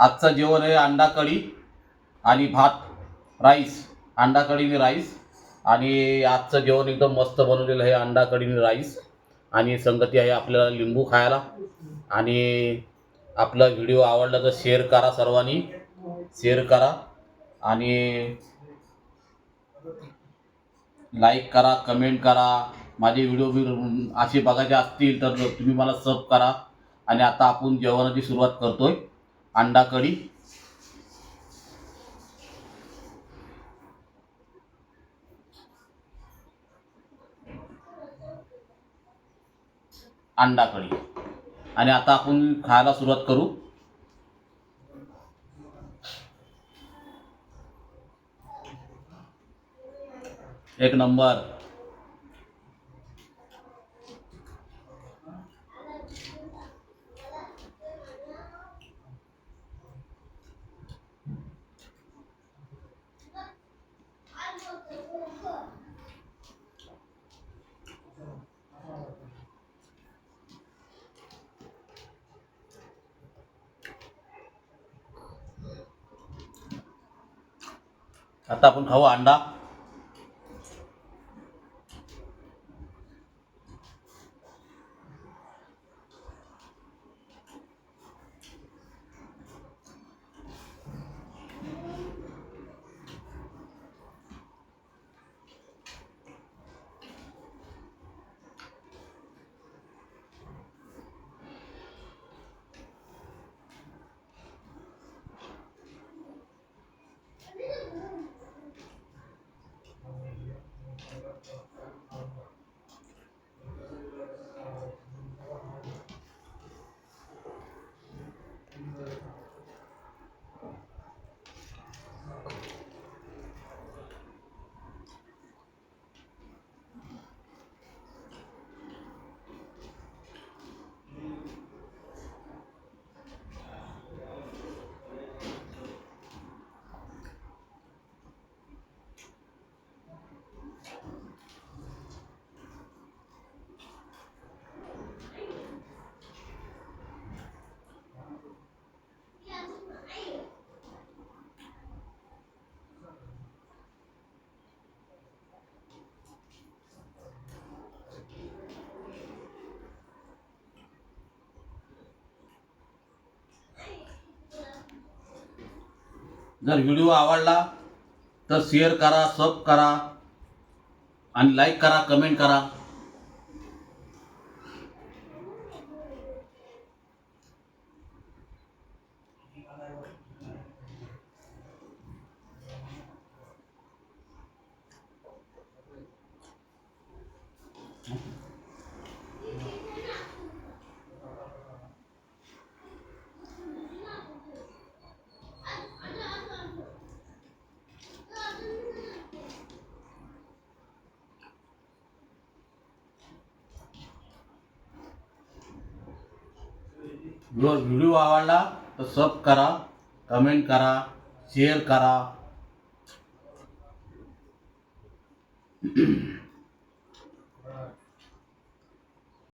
आजचं जेवण आहे अंडा कढी आणि भात राईस अंडा कढीने राईस. आणि आजचं जेवण एकदम मस्त बनवलेलं आहे अंडा कढीने राईस. आणि संगती आहे आपल्याला लिंबू खायला. आणि आपला व्हिडिओ आवडला तर शेअर करा सर्वांनी. शेअर करा. आणि लाईक करा कमेंट करा. माझे व्हिडिओ बी असे बघायचे असतील तर तुम्ही मला सब करा. आणि आता आपण जेवणाची सुरुवात करतोय. अंडा कढी अंडा कढी आणि आता आपण खायला सुरुवात करू. एक नंबर. आता आपण खाऊ अंडा. जर व्हिडिओ आवडला तर शेअर करा सब करा आणि लाईक करा कमेंट करा. जर व्हिडिओ आवडला तर सब करा कमेंट करा शेअर करा.